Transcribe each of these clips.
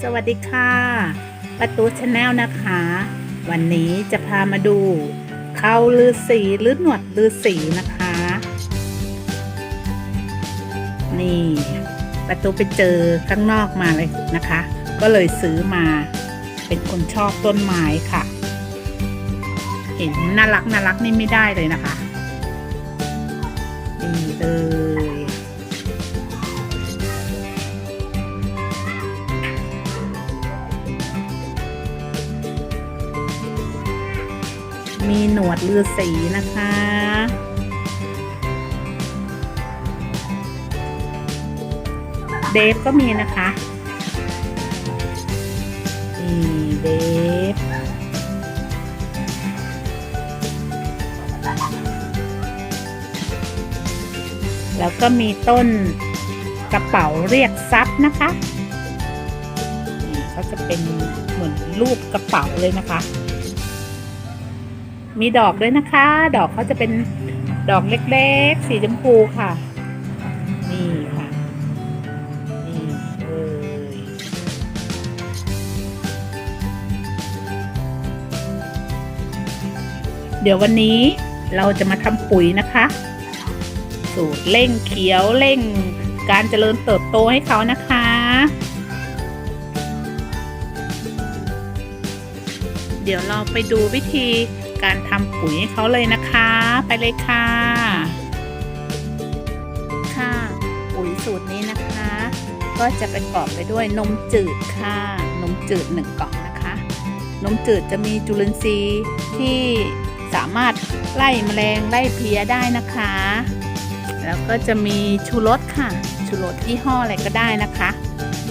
สวัสดีค่ะประตูชาแนลนะคะ วันนี้จะพามาดู เขาลือสีหรือหนวดลือสีนะคะ นี่ประตูไปเจอข้างนอกมาเลยนะคะ ก็เลยซื้อมาเป็นคนชอบต้นไม้ค่ะ เห็นน่ารักน่ารักนี่ไม่ได้เลยนะคะนี่เลย วดเรือสีนะคะ เดฟก็มีนะคะนี่เดฟแล้วก็มีต้นกระเป๋าเรียกทรัพย์นะคะนี่เขาจะเป็นเหมือนรูปกระเป๋าเลยนะคะ มีดอกด้วยนะคะ ดอกเขาจะเป็นดอกเล็กๆ สีชมพูค่ะ นี่ค่ะ นี่เลยเดี๋ยววันนี้เราจะมาทำปุ๋ยนะคะ สูตรเร่งเขียวเร่งการเจริญเติบโตให้เขานะคะเดี๋ยวเราไปดูวิธี การทำปุ๋ยให้เขาเลยนะคะ ไปเลยค่ะ ค่ะ ปุ๋ยสูตรนี้นะคะ ก็จะประกอบไปด้วยนมจืดค่ะ นมจืดหนึ่งกล่องนะคะ นมจืดจะมีจุลินทรีย์ที่สามารถไล่แมลงไล่เพลี้ยได้นะคะ แล้วก็จะมีชูรสค่ะ ชูรสยี่ห้ออะไรก็ได้นะคะ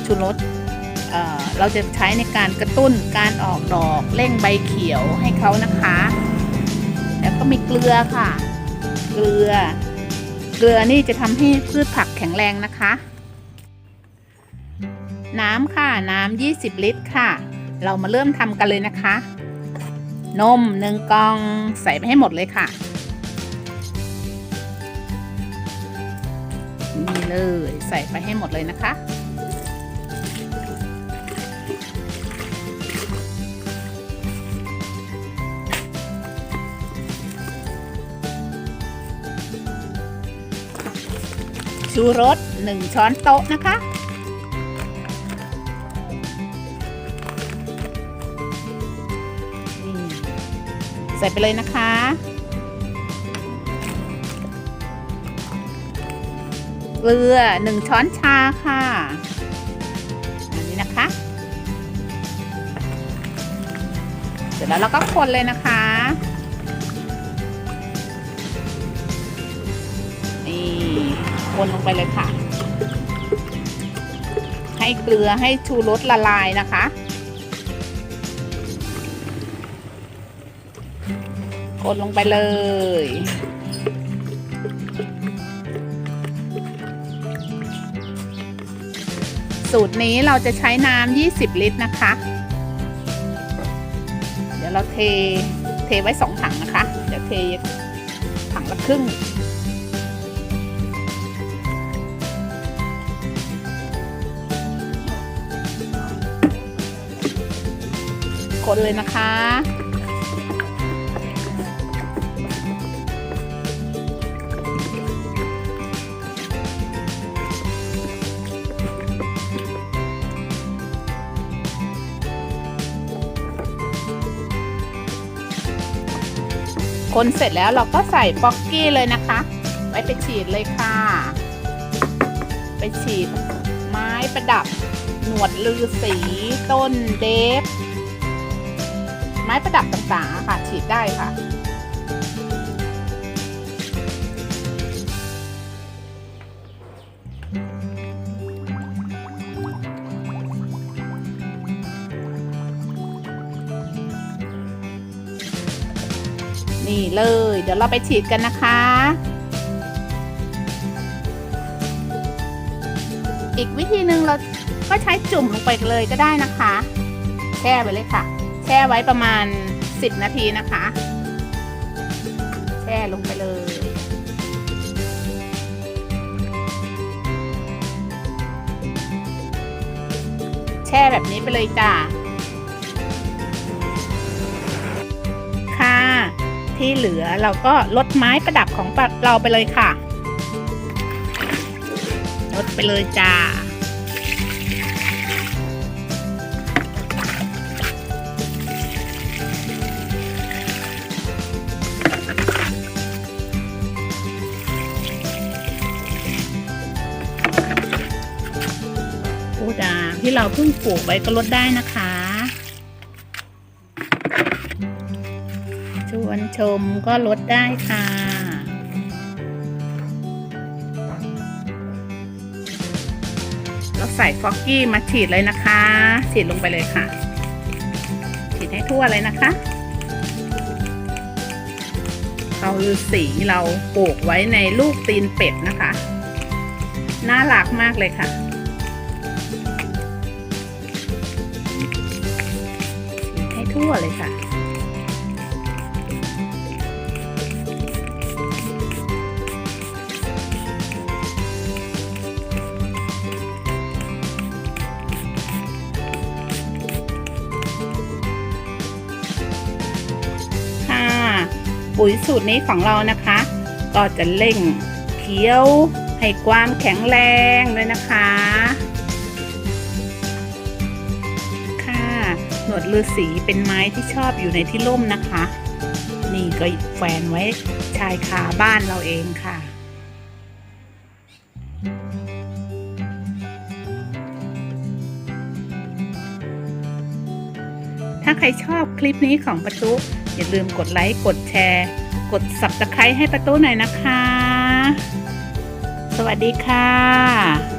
ชูรส เเราจะใช้ในการกระตุ้นการออกดอกเร่งใบเขียวให้เขานะคะ แล้วก็มีเกลือค่ะ เกลือ เกลือนี่จะทำให้พืชผักแข็งแรงนะคะ น้ำค่ะ น้ำ20 ลิตรค่ะ เรามาเริ่มทำกันเลยนะคะ นมหนึ่งกองใส่ไปให้หมดเลยค่ะนี่เลยใส่ไปให้หมดเลยนะคะ ชูรส 1 ช้อนโต๊ะนะคะนี่ใส่ไปเลยนะคะ เกลือ 1 ช้อนชาค่ะ อันนี้นะคะ เสร็จแล้วเราก็คนเลยนะคะนี่ คนลงไปเลยค่ะ ให้เกลือให้ชูรสละลายนะคะ คนลงไปเลยสูตรนี้เราจะใช้น้ำ 20 ลิตรนะคะ เดี๋ยวเราเท เทไว้สองถังนะคะ เดี๋ยวเทถังละครึ่ง คนเลยนะคะ คนเสร็จแล้วเราก็ใส่ป๊อกกี้เลยนะคะ ไว้ไปฉีดเลยค่ะ ไปฉีดไม้ประดับหนวดลือสีต้นเดฟ ไม้ประดับต่างๆค่ะ ฉีดได้ค่ะ นี่เลย เดี๋ยวเราไปฉีดกันนะคะอีกวิธีหนึ่งเราก็ใช้จุ่มลงไปเลยก็ได้นะคะ แช่ไปเลยค่ะ แช่ไว้ประมาณ 10 นาทีนะคะ แช่ลงไปเลย แช่แบบนี้ไปเลยจ้าค่ะ ที่เหลือเราก็ลดไม้ประดับของเราไปเลยค่ะ ลดไปเลยจ้า ที่เราเพิ่งปลูกไว้ก็ลดได้นะคะ ชวนชมก็ลดได้ค่ะ เราใส่ฟอกกี้มาฉีดเลยนะคะ ฉีดลงไปเลยค่ะ ฉีดให้ทั่วเลยนะคะเราฤาษีเราปลูกไว้ในลูกตีนเป็ดนะคะ น่ารักมากเลยค่ะ ทั่วเลยค่ะ ค่ะ ปุ๋ยสูตรนี้ของเรานะคะ ก็จะเร่งเคี้ยวให้ความแข็งแรงด้วยนะคะ หนวดฤาษีเป็นไม้ที่ชอบอยู่ในที่ร่มนะคะ นี่ก็แฝนไว้ชายคาบ้านเราเองค่ะถ้าใครชอบคลิปนี้ของประตูอย่าลืมกดไลค์ กดแชร์ กด subscribe ให้ประตูหน่อยนะคะ สวัสดีค่ะ